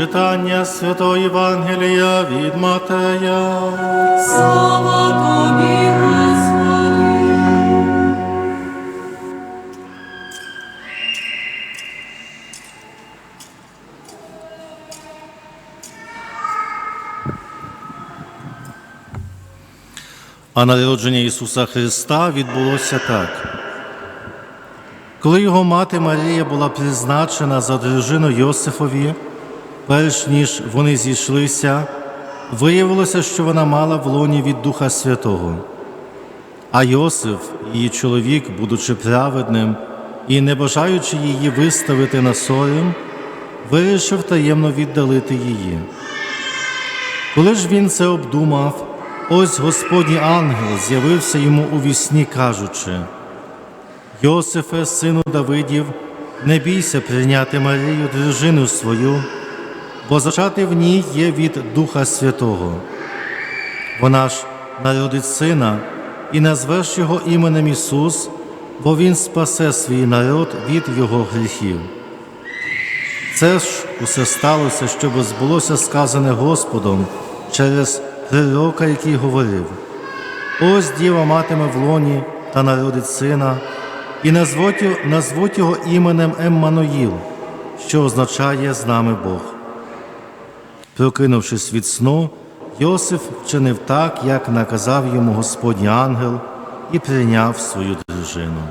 Читання Святого Євангелія від Матея. Слава тобі, Господи. А народження Ісуса Христа відбулося так. Коли його мати Марія була призначена за дружину Йосифові, перш ніж вони зійшлися, виявилося, що вона мала в лоні від Духа Святого. А Йосиф, її чоловік, будучи праведним і не бажаючи її виставити на сором, вирішив таємно віддалити її. Коли ж він це обдумав, ось Господній ангел з'явився йому у вісні, кажучи: Йосифе, сину Давидів, не бійся прийняти Марію, дружину свою, бо зачати в ній є від Духа Святого. Вона ж народить сина і назвеш його іменем Ісус, бо Він спасе свій народ від його гріхів. Це ж усе сталося, щоб збулося сказане Господом через пророка, який говорив: Ось діва матиме в лоні та народить сина, і назвуть, його- іменем Еммануїл, що означає з нами Бог. Прокинувшись від сну, Йосиф вчинив так, як наказав йому Господній ангел, і прийняв свою дружину.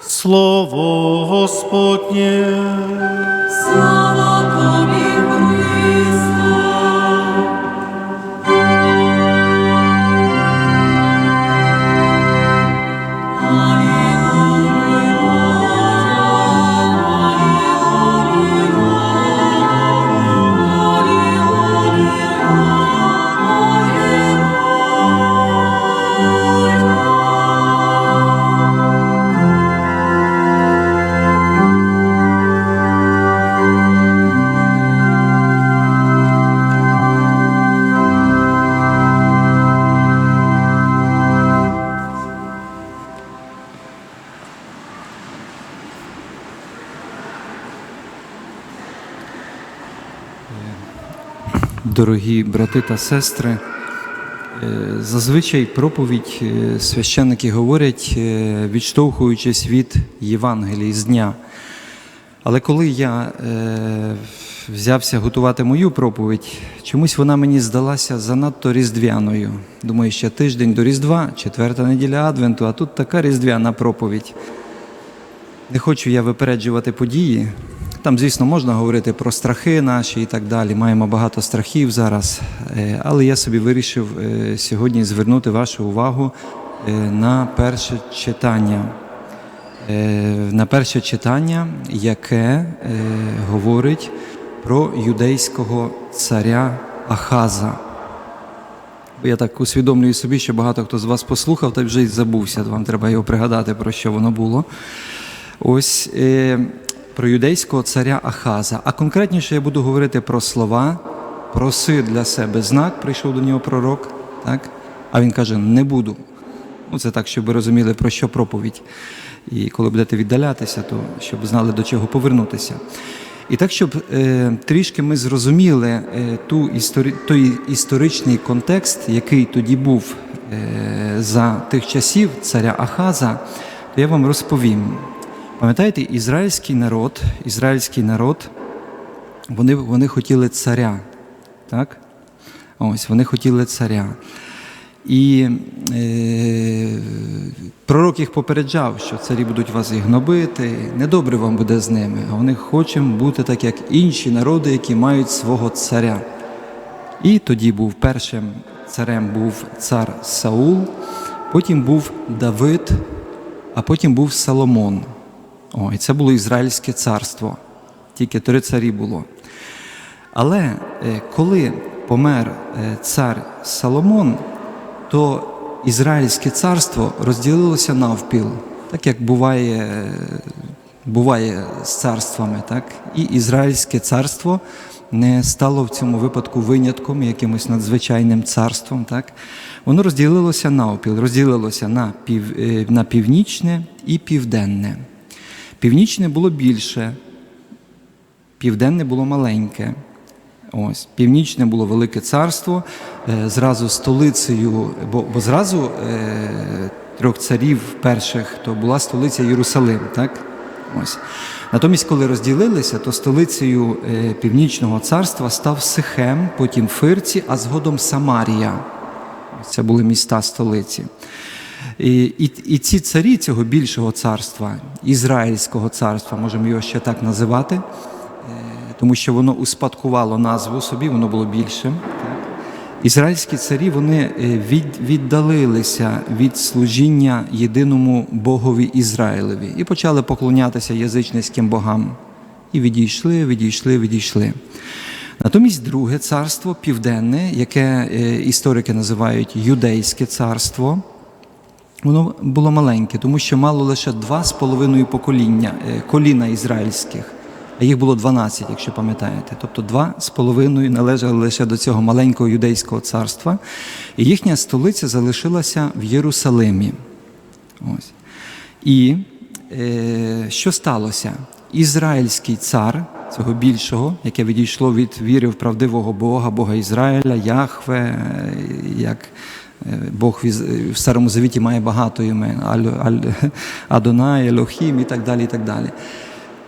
Слово Господнє. Слава Дорогі брати та сестри, е, зазвичай проповідь е, священники говорять, е, відштовхуючись від Євангелії з дня. Але коли я взявся готувати мою проповідь, чомусь вона мені здалася занадто різдвяною. Думаю, ще тиждень до Різдва, четверта неділя Адвенту, а тут така різдвяна проповідь. Не хочу я випереджувати події. Там, звісно, можна говорити про страхи наші і так далі. Маємо багато страхів зараз. Е, Але я собі вирішив е, сьогодні звернути вашу увагу е, на перше читання. На перше читання, яке говорить про юдейського царя Ахаза. Я так усвідомлюю собі, що багато хто з вас послухав та вже й забувся. Вам треба його пригадати, про що воно було. Ось про юдейського царя Ахаза. А конкретніше я буду говорити про слова, проси для себе знак, прийшов до нього пророк, так? а він каже: не буду. Ну, це так, щоб ви розуміли, про що проповідь. І коли будете віддалятися, то щоб знали, до чого повернутися. І так, щоб е, трішки ми зрозуміли е, ту історі, той історичний контекст, який тоді був е, за тих часів царя Ахаза, то я вам розповім. Пам'ятаєте, ізраїльський народ, ізраїльський народ, вони, вони хотіли царя. Так? Ось, вони хотіли царя. І е, пророк їх попереджав, що царі будуть вас і гнобити, недобре вам буде з ними. А вони хочемо бути так, як інші народи, які мають свого царя. І тоді був першим царем був цар Саул, потім був Давид, а потім був Соломон. О, і це було Ізраїльське царство. Тільки три царі було. Але е, коли помер е, цар Соломон, то Ізраїльське царство розділилося навпіл, так як буває, е, буває з царствами. Так? І Ізраїльське царство не стало в цьому випадку винятком, якимось надзвичайним царством. Так? Воно розділилося навпіл, розділилося на, пів, на північне і південне. Північне було більше, Південне було маленьке. Ось, північне було велике царство, е, зразу столицею, бо, бо зразу е, трьох царів перших то була столиця Єрусалим, так? Ось. Натомість, коли розділилися, то столицею е, північного царства став Сихем, потім Фирці, а згодом Самарія. Це були міста столиці. І, і, і ці царі цього більшого царства, Ізраїльського царства, можемо його ще так називати, е, тому що воно успадкувало назву собі, воно було більшим. Ізраїльські царі вони е, від, віддалилися від служіння єдиному Богові Ізраїлеві і почали поклонятися язичницьким богам. І відійшли, відійшли, відійшли. Натомість друге царство південне, яке е, історики називають Юдейське царство, воно було маленьке, тому що мало лише два з половиною покоління е, коліна ізраїльських, а їх було 12, якщо пам'ятаєте. Тобто два з половиною належали лише до цього маленького юдейського царства, і їхня столиця залишилася в Єрусалимі. Ось. І е, що сталося? Ізраїльський цар цього більшого, яке відійшло від віри в правдивого Бога, Бога Ізраїля, Яхве, е, як Бог в Старому Завіті має багато імен, Адонай, Елохім і так далі. І так далі.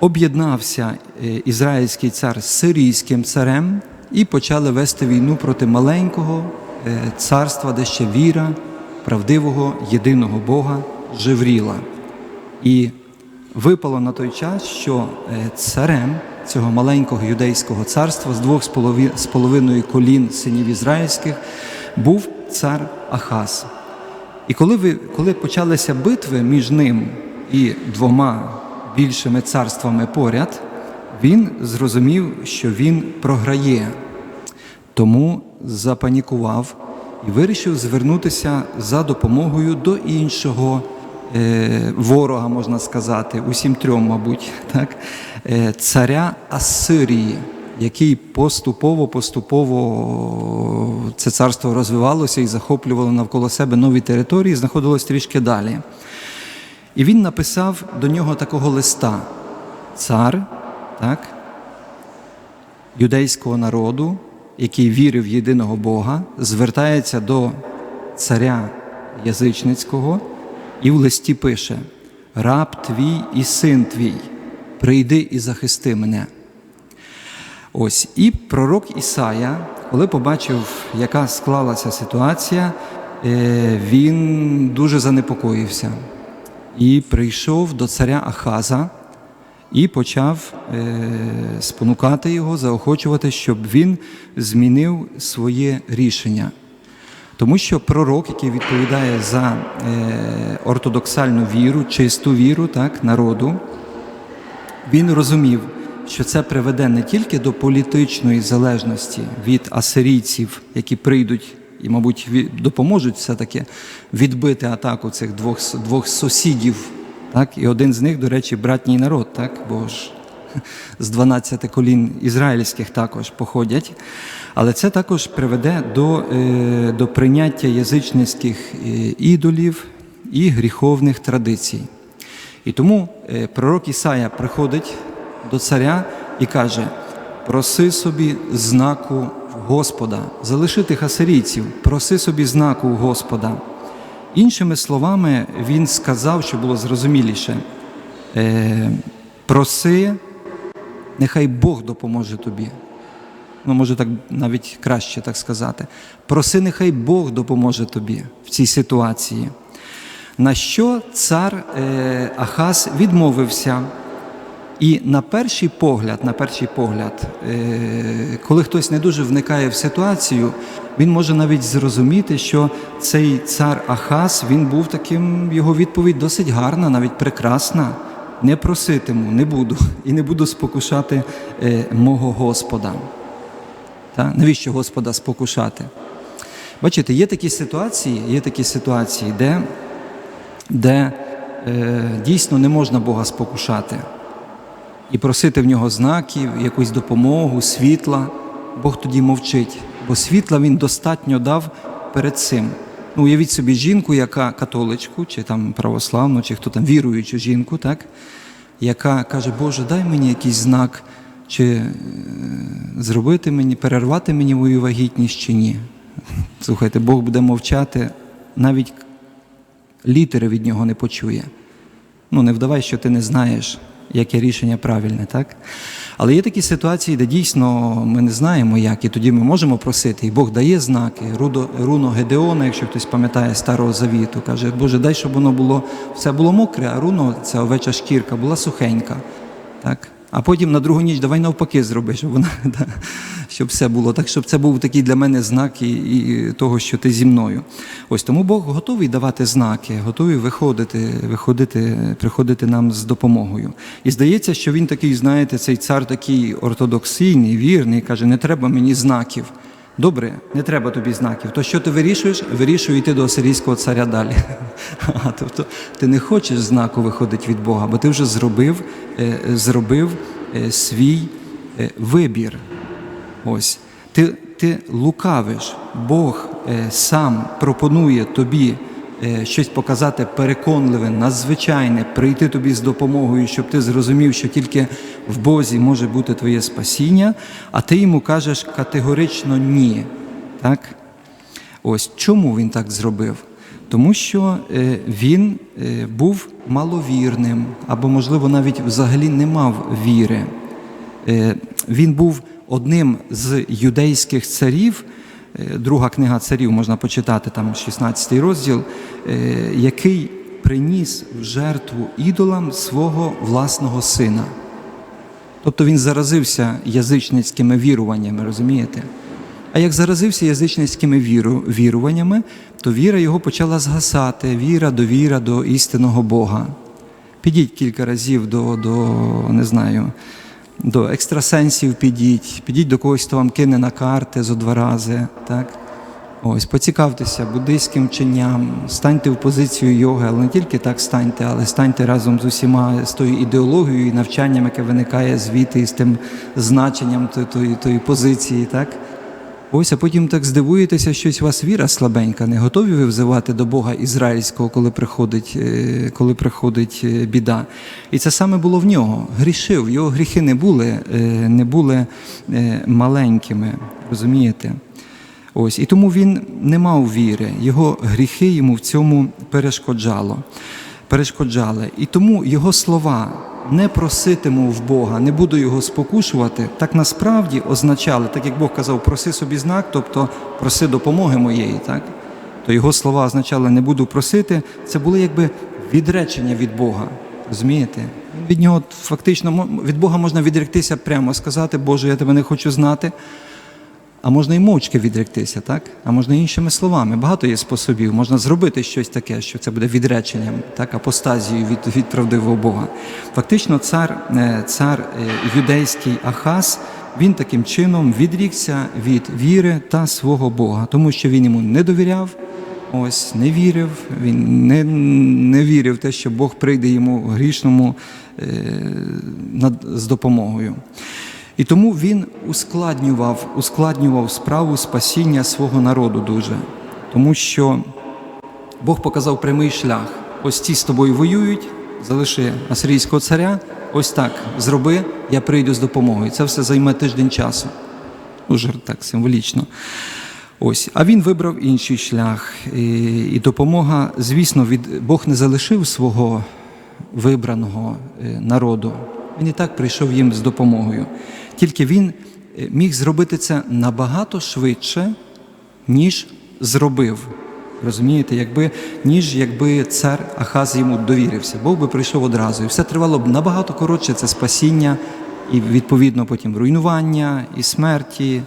Об'єднався е, ізраїльський цар з сирійським царем і почали вести війну проти маленького е, царства, де ще віра правдивого єдиного Бога живріла. І випало на той час, що е, царем цього маленького юдейського царства з двох з половиною колін синів ізраїльських був цар Ахаз. І коли, ви, коли почалися битви між ним і двома більшими царствами поряд, він зрозумів, що він програє. Тому запанікував і вирішив звернутися за допомогою до іншого е, ворога, можна сказати, усім трьом, мабуть, так? е, царя Ассирії, який поступово, поступово це царство розвивалося і захоплювало навколо себе нові території, знаходилось трішки далі. І він написав до нього такого листа: Цар, так, юдейського народу, який вірив в єдиного Бога, звертається до царя язичницького і в листі пише: Раб твій і син твій, прийди і захисти мене. Ось і пророк Ісая, коли побачив, яка склалася ситуація, е, він дуже занепокоївся і прийшов до царя Ахаза і почав е, спонукати його, заохочувати, щоб він змінив своє рішення. Тому що пророк, який відповідає за е, ортодоксальну віру, чисту віру так, народу, він розумів, що це приведе не тільки до політичної залежності від асирійців, які прийдуть і, мабуть, допоможуть все-таки відбити атаку цих двох, двох сусідів. Так? І один з них, до речі, братній народ, так? бо ж з 12 колін ізраїльських також походять. Але це також приведе до, е, до прийняття язичницьких е, ідолів і гріховних традицій. І тому е, пророк Ісая приходить до царя і каже: проси собі знаку Господа, залиши тих асирійців, проси собі знаку Господа. Іншими словами, він сказав, що було зрозуміліше: е, проси, нехай Бог допоможе тобі. Ну, може так навіть краще так сказати. Проси, нехай Бог допоможе тобі в цій ситуації. На що цар е, Ахаз відмовився. І на перший погляд, на перший погляд, е, коли хтось не дуже вникає в ситуацію, він може навіть зрозуміти, що цей цар Ахаз він був таким, його відповідь досить гарна, навіть прекрасна. Не проситиму, не буду, і не буду спокушати е, мого Господа. Та? Навіщо Господа спокушати? Бачите, є такі ситуації, є такі ситуації, де, де е, дійсно не можна Бога спокушати і просити в нього знаків, якусь допомогу, світла. Бог тоді мовчить, бо світла він достатньо дав перед цим. Ну, уявіть собі жінку, яка католичку, чи там православну, чи хто там віруючу жінку, так? яка каже, Боже, дай мені якийсь знак, чи е, зробити мені, перервати мені мою вагітність чи ні. Слухайте, Бог буде мовчати, навіть літери від нього не почує. Ну, не вдавай, що ти не знаєш, яке рішення правильне, так? Але є такі ситуації, де дійсно ми не знаємо, як, і тоді ми можемо просити, і Бог дає знаки. Рудо, руно Гедеона, якщо хтось пам'ятає старого завіту, каже, Боже, дай, щоб воно було все було мокре, а руно, ця овеча шкірка, була сухенька. Так? А потім на другу ніч давай навпаки зроби, щоб вона да, щоб все було так, щоб це був такий для мене знак і, і того, що ти зі мною. Ось тому Бог готовий давати знаки, готовий виходити, виходити, приходити нам з допомогою. І здається, що він такий, знаєте, цей цар такий ортодоксійний, вірний, каже: не треба мені знаків. Добре, не треба тобі знаків. То що ти вирішуєш? Вирішую йти до асирійського царя далі. Тобто ти не хочеш знаку виходити від Бога, бо ти вже зробив, е, зробив е, свій е, вибір. Ось. Ти, ти лукавиш. Бог сам пропонує тобі щось показати переконливе, надзвичайне, прийти тобі з допомогою, щоб ти зрозумів, що тільки в Бозі може бути твоє спасіння, а ти йому кажеш категорично ні. Так? Ось чому він так зробив? Тому що е, він е, був маловірним, або, можливо, навіть взагалі не мав віри. Е, Він був одним з юдейських царів, е, друга книга царів можна почитати, там 16 розділ, е, який приніс в жертву ідолам свого власного сина. Тобто він заразився язичницькими віруваннями, розумієте? А як заразився язичницькими віру, віруваннями, то віра його почала згасати, віра, довіра до істинного Бога. Підіть кілька разів до, до не знаю, до екстрасенсів підіть, підіть до когось, хто вам кине на карти зо два рази. Так? Ось, поцікавтеся буддийським вченням, станьте в позицію йоги, але не тільки так станьте, але станьте разом з усіма з тою ідеологією і навчанням, яке виникає звідти з тим значенням тої, тої, тої позиції. Так? Ось, а потім так здивуєтеся, щось у вас віра слабенька. Не готові ви взивати до Бога ізраїльського, коли приходить, е, коли приходить е, біда. І це саме було в нього. Грішив. Його гріхи не були, е, не були маленькими. Розумієте? Ось, і тому він не мав віри, його гріхи йому в цьому перешкоджало. перешкоджали. І тому його слова не проситиму в Бога, не буду його спокушувати, так насправді означали, так як Бог казав, проси собі знак, тобто проси допомоги моєї, так? то його слова означали не буду просити, це були якби відречення від Бога. Розумієте? Від нього фактично від Бога можна відректися прямо, сказати, Боже, я тебе не хочу знати. А можна і мовчки відректися, так? А можна іншими словами. Багато є способів. Можна зробити щось таке, що це буде відреченням, так, апостазією від, від правдивого Бога. Фактично, цар, е, цар е, юдейський Ахаз, він таким чином відрікся від віри та свого Бога, тому що він йому не довіряв, ось не вірив, він не, не вірив в те, що Бог прийде йому грішному е, над, з допомогою. І тому він ускладнював, ускладнював справу спасіння свого народу дуже. Тому що Бог показав прямий шлях. Ось ці з тобою воюють, залиши асирійського царя, ось так зроби, я прийду з допомогою. Це все займе тиждень часу. Дуже так символічно. Ось, а він вибрав інший шлях. І, і допомога, звісно, від Бог не залишив свого вибраного е, народу. Він і так прийшов їм з допомогою. Тільки він е, міг зробити це набагато швидше, ніж зробив. Розумієте, якби, ніж якби цар Ахаз йому довірився. Бог би прийшов одразу. І все тривало б набагато коротше це спасіння, і відповідно потім руйнування, і смерті.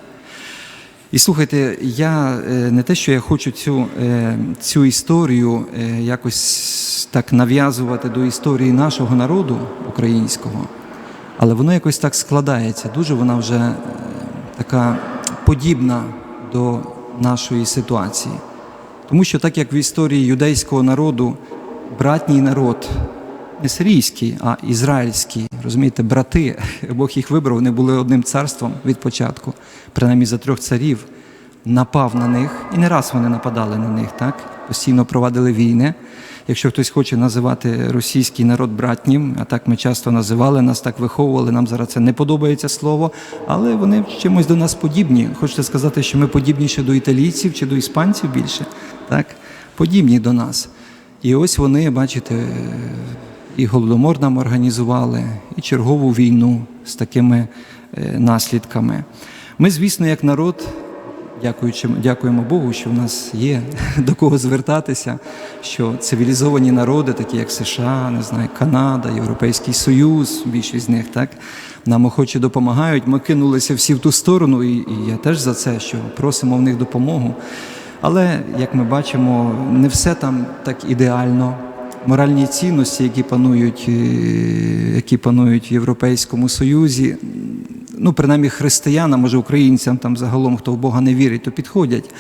І слухайте, я е, не те, що я хочу цю, е, цю історію якось так нав'язувати до історії нашого народу українського, але воно якось так складається. Дуже вона вже е, така подібна до нашої ситуації. Тому що так як в історії юдейського народу братній народ, не сирійський, а ізраїльський, розумієте, брати, Бог їх вибрав, вони були одним царством від початку, принаймні за трьох царів, напав на них, і не раз вони нападали на них, так? постійно провадили війни. Якщо хтось хоче називати російський народ братнім, а так ми часто називали, нас так виховували, нам зараз це не подобається слово, але вони чимось до нас подібні. Хочете сказати, що ми подібніше до італійців чи до іспанців більше? Так? Подібні до нас. І ось вони, бачите, і голодомор нам організували, і чергову війну з такими е, наслідками. Ми, звісно, як народ, дякуючи, дякуємо Богу, що в нас є до кого звертатися, що цивілізовані народи, такі як США, не знаю, Канада, Європейський Союз, більшість з них так, нам охоче допомагають. Ми кинулися всі в ту сторону, і, і я теж за це, що просимо в них допомогу. Але, як ми бачимо, не все там так ідеально. Моральні цінності, які панують, е, які панують в Європейському Союзі, ну, принаймні християнам, може українцям там загалом, хто в Бога не вірить, то підходять.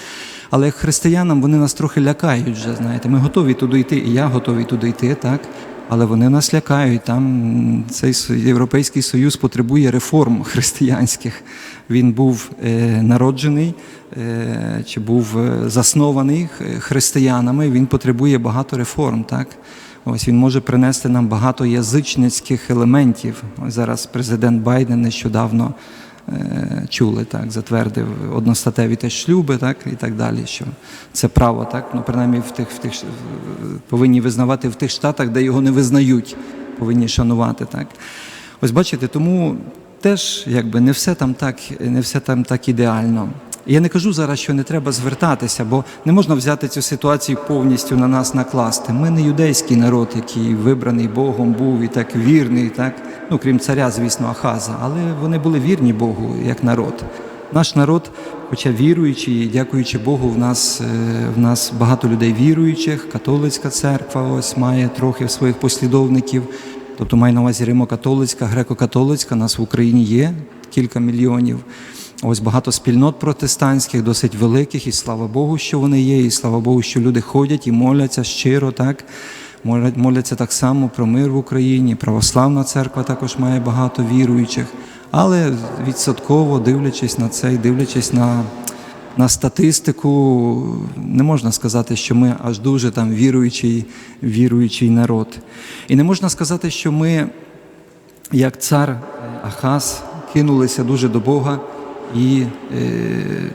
Але як християнам вони нас трохи лякають вже, знаєте. Ми готові туди йти, і я готовий туди йти, так? Але вони нас лякають. Там цей Європейський Союз потребує реформ християнських. Він був е, народжений е, чи був е, заснований християнами. Він потребує багато реформ. Так? Ось він може принести нам багато язичницьких елементів. Ось зараз президент Байден нещодавно е, чули, так, затвердив одностатеві теж шлюби, так, і так далі, що це право, так, ну, принаймні в тих, в тих, повинні визнавати в тих штатах, де його не визнають, повинні шанувати. Так. Ось бачите, тому теж якби не все там так, не все там так ідеально. Я не кажу зараз, що не треба звертатися, бо не можна взяти цю ситуацію повністю на нас накласти. Ми не юдейський народ, який вибраний Богом був і так вірний, так ну крім царя, звісно, Ахаза, але вони були вірні Богу як народ. Наш народ, хоча віруючий, дякуючи Богу, в нас, е, в нас багато людей віруючих, католицька церква ось має трохи своїх послідовників. Тобто має на увазі Римо-католицька, греко-католицька, нас в Україні є кілька мільйонів. Ось багато спільнот протестантських, досить великих, і слава Богу, що вони є, і слава Богу, що люди ходять і моляться щиро, так. Моляться так само про мир в Україні. Православна церква також має багато віруючих. Але відсотково дивлячись на це і дивлячись на, на статистику, не можна сказати, що ми аж дуже там віруючий, віруючий народ. І не можна сказати, що ми як цар Ахаз кинулися дуже до Бога і е,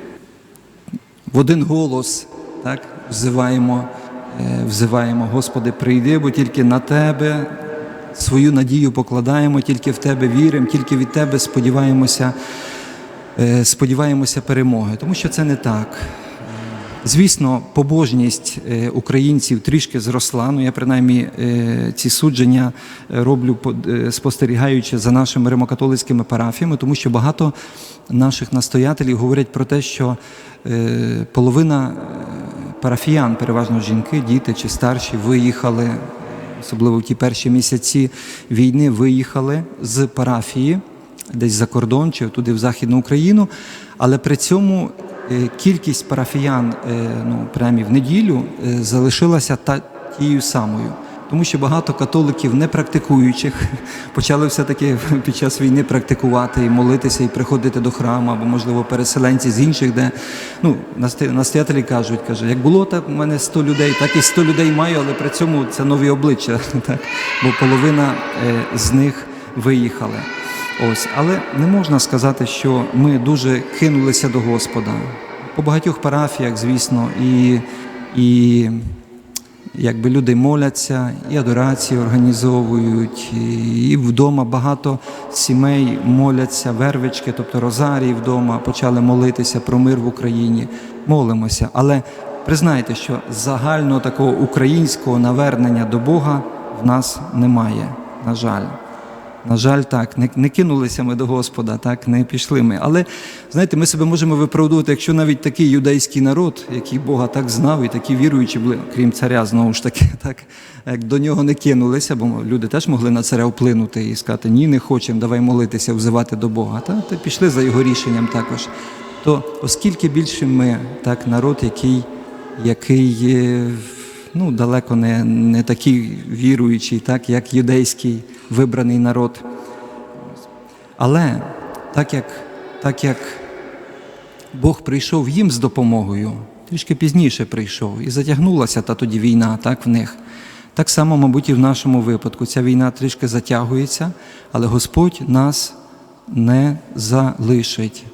в один голос так, взиваємо, е, взиваємо, Господи, прийди, бо тільки на Тебе свою надію покладаємо, тільки в Тебе віримо, тільки від Тебе сподіваємося, е, сподіваємося перемоги. Тому що це не так. Звісно, побожність е, українців трішки зросла. Ну я принаймні е, ці судження е, роблю по- спостерігаючи за нашими римокатолицькими парафіями, тому що багато наших настоятелів говорять про те, що е, половина е, парафіян, переважно жінки, діти чи старші, виїхали, особливо в ті перші місяці війни, виїхали з парафії десь за кордон чи туди в Західну Україну, але при цьому е, кількість парафіян, ну, принаймні в неділю, залишилася та, тією самою. Тому що багато католиків не практикуючих почали все-таки під час війни практикувати і молитися, і приходити до храму, або, можливо, переселенці з інших, де ну, настоятелі кажуть, каже, як було так, у мене 100 людей, так і 100 людей маю, але при цьому це нові обличчя, так? бо половина е, з них виїхали. Ось, але не можна сказати, що ми дуже кинулися до Господа. По багатьох парафіях, звісно, і, і якби люди моляться, і адорації організовують, і, вдома багато сімей моляться, вервички, тобто розарії вдома, почали молитися про мир в Україні. Молимося. Але признайте, що загального такого українського навернення до Бога в нас немає, на жаль. На жаль, так, не, не кинулися ми до Господа, так, не пішли ми. Але знаєте, ми себе можемо виправдувати, якщо навіть такий юдейський народ, який Бога так знав, і такі віруючі були, крім царя, знову ж таки, так, як до нього не кинулися, бо люди теж могли на царя вплинути і сказати, ні, не хочемо, давай молитися, взивати до Бога. Та, та пішли за його рішенням також. То оскільки більше ми, так, народ, який, який ну, далеко не, не такий віруючий, так, як юдейський вибраний народ. Але так як, так як Бог прийшов їм з допомогою, трішки пізніше прийшов. І затягнулася та тоді війна, так, в них. Так само, мабуть, і в нашому випадку. Ця війна трішки затягується, але Господь нас не залишить.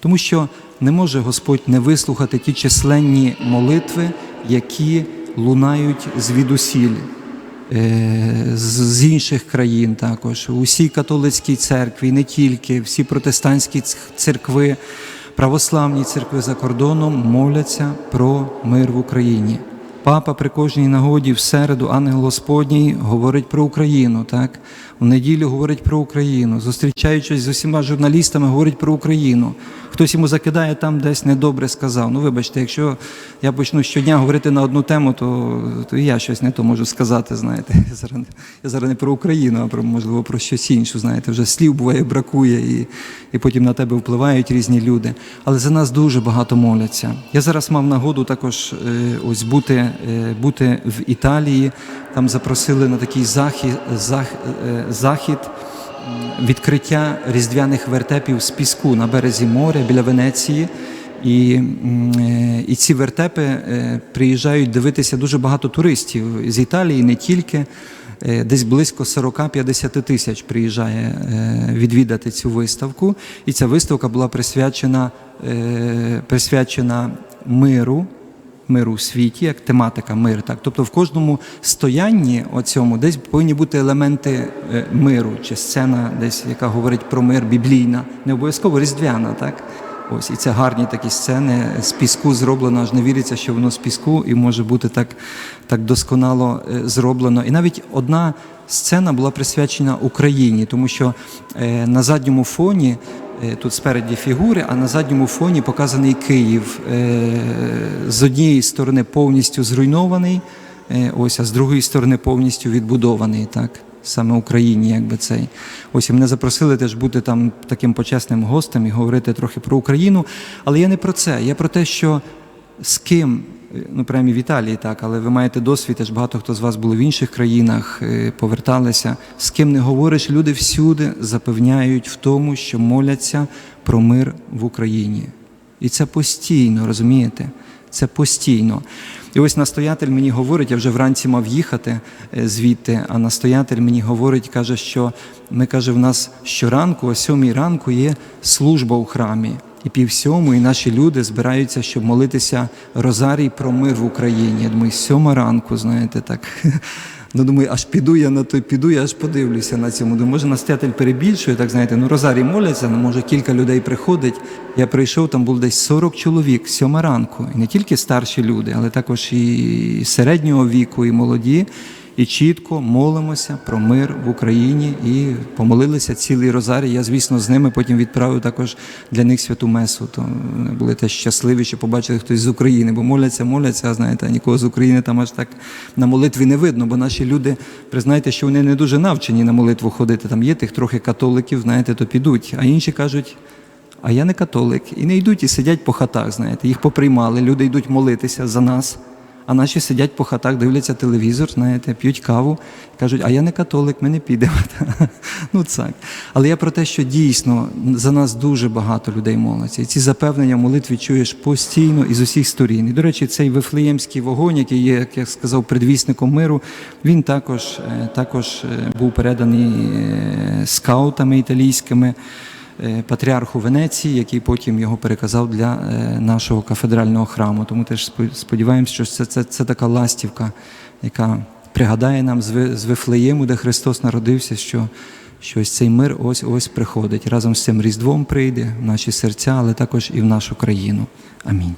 Тому що не може Господь не вислухати ті численні молитви, які лунають звідусіль. Е, з інших країн також, усі католицькій церкві, не тільки, всі протестантські церкви, православні церкви за кордоном моляться про мир в Україні. Папа при кожній нагоді в середу, ангел Господній, говорить про Україну. Так? У неділю говорить про Україну. Зустрічаючись з усіма журналістами, говорить про Україну. Хтось йому закидає там десь недобре сказав. Ну, вибачте, якщо я почну щодня говорити на одну тему, то, то і я щось не то можу сказати. Знаєте, я зараз, я зараз не про Україну, а про можливо про щось інше. Знаєте, вже слів буває бракує, і, і потім на тебе впливають різні люди. Але за нас дуже багато моляться. Я зараз мав нагоду також е, ось бути, бути в Італії. Там запросили на такий захід, е, захід відкриття різдвяних вертепів з піску на березі моря біля Венеції. І, е, і ці вертепи е, приїжджають дивитися дуже багато туристів з Італії, не тільки. Е, Десь близько 40-50 тисяч приїжджає е, відвідати цю виставку. І ця виставка була присвячена, е, присвячена миру, миру у світі, як тематика мир. Так? Тобто в кожному стоянні оцьому десь повинні бути елементи е, миру, чи сцена, десь, яка говорить про мир, біблійна, не обов'язково різдвяна. Так? Ось і це гарні такі сцени з піску зроблено, аж не віриться, що воно з піску і може бути так, так досконало е, зроблено. І навіть одна сцена була присвячена Україні, тому що е, на задньому фоні. Е, Тут спереді фігури, а на задньому фоні показаний Київ е, з однієї сторони повністю зруйнований, е, ось, а з другої сторони повністю відбудований. Так? Саме Україні, якби цей. Ось і мене запросили теж бути там таким почесним гостем і говорити трохи про Україну. Але я не про це. Я про те, що з ким, ну принаймні в Італії так, але ви маєте досвід, теж багато хто з вас були в інших країнах, е, поверталися. З ким не говориш, люди всюди запевняють в тому, що моляться про мир в Україні. І це постійно, розумієте? Це постійно. І ось настоятель мені говорить, я вже вранці мав їхати е, звідти, а настоятель мені говорить, каже, що ми каже, в нас щоранку, о сьомій ранку є служба у храмі. І пів сьомої наші люди збираються, щоб молитися Розарій про мир в Україні. Я думаю, сьома ранку, знаєте, так. Ну, думаю, аж піду я на той, піду, я аж подивлюся на цьому. Думаю, може, настоятель перебільшує, так знаєте, ну Розарій моляться, ну, може кілька людей приходить. Я прийшов, там було десь 40 чоловік, сьома ранку. І не тільки старші люди, але також і середнього віку, і молоді. І чітко молимося про мир в Україні і помолилися цілий розарій. Я, звісно, з ними потім відправив також для них святу месу. То були теж щасливі, що побачили хтось з України, бо моляться, моляться, знаєте, нікого з України там аж так на молитві не видно, бо наші люди, признайте, що вони не дуже навчені на молитву ходити. Там є тих трохи католиків, знаєте, то підуть. А інші кажуть. А я не католик. І не йдуть і сидять по хатах, знаєте. Їх поприймали, люди йдуть молитися за нас. А наші сидять по хатах, дивляться телевізор, знаєте, п'ють каву, кажуть, а я не католик, ми не підемо. ну так. Але я про те, що дійсно за нас дуже багато людей моляться. І ці запевнення молитві чуєш постійно і з усіх сторін. І, до речі, цей вифлеємський вогонь, який є, як я сказав, предвісником миру, він також, е, також е, був переданий е, скаутами італійськими патріарху Венеції, який потім його переказав для е, нашого кафедрального храму. Тому теж спо- сподіваємося, що це, це, це така ластівка, яка пригадає нам з Вифлеєму, де Христос народився, що, що ось цей мир ось ось приходить. Разом з цим Різдвом прийде в наші серця, але також і в нашу країну. Амінь.